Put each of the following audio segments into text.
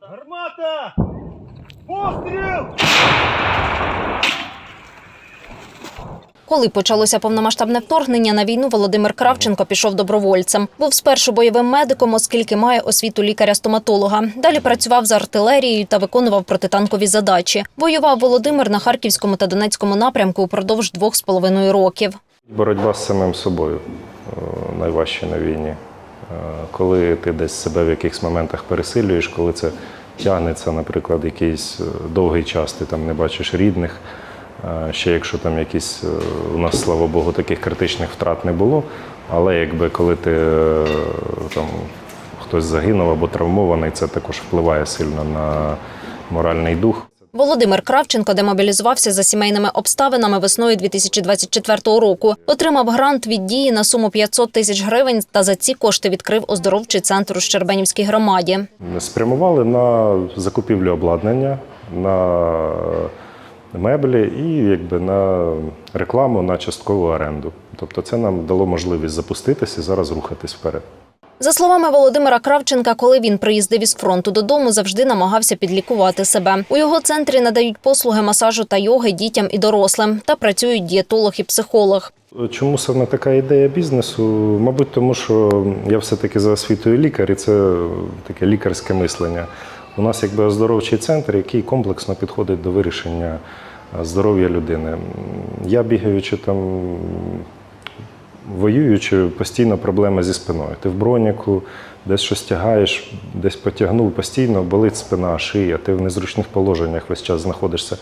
Гармата! Постріл! Коли почалося повномасштабне вторгнення на війну, Володимир Кравченко пішов добровольцем. Був спершу бойовим медиком, оскільки має освіту лікаря-стоматолога. Далі працював за артилерією та виконував протитанкові задачі. Воював Володимир на харківському та донецькому напрямку упродовж двох з половиною років. Боротьба з самим собою е, найважче на війні. Коли ти десь себе в якихось моментах пересилюєш, коли це тягнеться, наприклад, якийсь е, довгий час, ти там не бачиш рідних. Е, Ще якщо там якісь е, у нас, слава Богу, таких критичних втрат не було. Але якби коли ти там хтось загинув або травмований, це також впливає сильно на моральний дух. Володимир Кравченко демобілізувався за сімейними обставинами весною 2024 року. Отримав грант від дії на суму 500 тисяч гривень та за ці кошти відкрив оздоровчий центр у Щербенівській громаді. спрямували на закупівлю обладнання, на меблі і якби на рекламу на часткову оренду. Тобто це нам дало можливість запуститися і зараз рухатись вперед. За словами Володимира Кравченка, коли він приїздив із фронту додому, завжди намагався підлікувати себе. У його центрі надають послуги масажу та йоги дітям і дорослим та працюють дієтолог і психолог. Чому саме така ідея бізнесу? Мабуть, тому що я все-таки за освітою лікар, і це таке лікарське мислення. У нас якби оздоровчий центр, який комплексно підходить до вирішення здоров'я людини. Я бігаючи там, воюючи, постійно проблеми зі спиною. Ти в броніку, десь щось тягаєш, десь потягнув, постійно болить спина, шия, ти в незручних положеннях весь час знаходишся.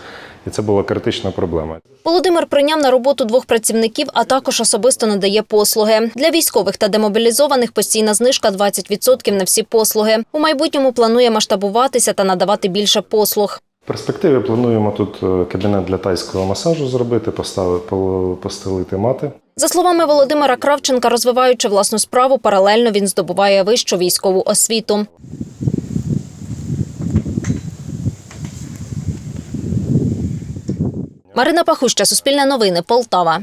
І це була критична проблема. Володимир прийняв на роботу двох працівників, а також особисто надає послуги. Для військових та демобілізованих постійна знижка 20% на всі послуги. У майбутньому планує масштабуватися та надавати більше послуг. В перспективі плануємо тут е, кабінет для тайського масажу зробити, поставити, постелити мати. За словами Володимира Кравченка, розвиваючи власну справу, паралельно він здобуває вищу військову освіту. Марина Пахуща, Суспільне новини, Полтава.